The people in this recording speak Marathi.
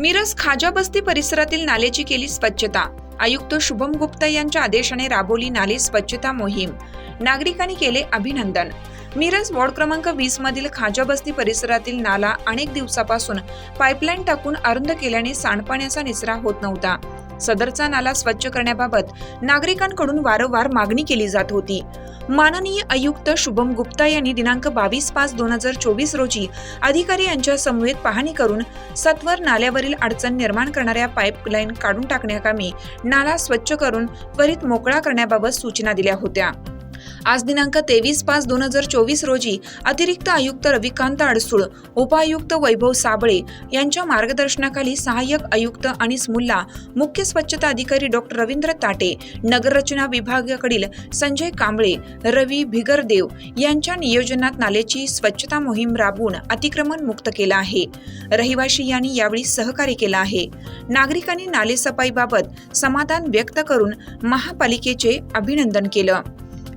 मिरज खाजा बस्ती परिसरातील नालेची केली स्वच्छता. आयुक्त शुभम गुप्ता यांच्या आदेशाने राबवली नाले स्वच्छता मोहीम. नागरिकांनी केले अभिनंदन. मिरज वॉर्ड क्रमांक वीस मधील खाजा बस्ती परिसरातील नाला अनेक दिवसापासून पाईपलाईन टाकून अरुंद केल्याने सांडपाण्याचा निचरा होत नव्हता. सदरचा नाला स्वच्छ करण्याबाबत नागरिकांकडून वारंवार मागणी केली जात होती. माननीय आयुक्त शुभम गुप्ता यांनी दिनांक बावीस पाच दोन हजार चोवीस रोजी अधिकारी यांच्या समवेत पाहणी करून सत्वर नाल्यावरील अडचण निर्माण करणाऱ्या पाईपलाईन काढून टाकण्याकामी नाला स्वच्छ करून त्वरित मोकळा करण्याबाबत सूचना दिल्या होत्या. आज दिनांक तेवीस पाच दोन हजार चोवीस रोजी अतिरिक्त आयुक्त रविकांत अडसूळ उपायुक्त वैभव साबळे यांच्या मार्गदर्शनाखाली सहाय्यक आयुक्त अनिस मुल्ला मुख्य स्वच्छता अधिकारी डॉक्टर रवींद्र ताटे नगररचना विभागाकडील संजय कांबळे रवी भिगरदेव यांच्या नियोजनात नाल्याची स्वच्छता मोहीम राबवून अतिक्रमण मुक्त केलं आहे. रहिवाशी यांनी यावेळी सहकार्य केलं आहे. नागरिकांनी नाले सफाईबाबत समाधान व्यक्त करून महापालिकेचे अभिनंदन केलं.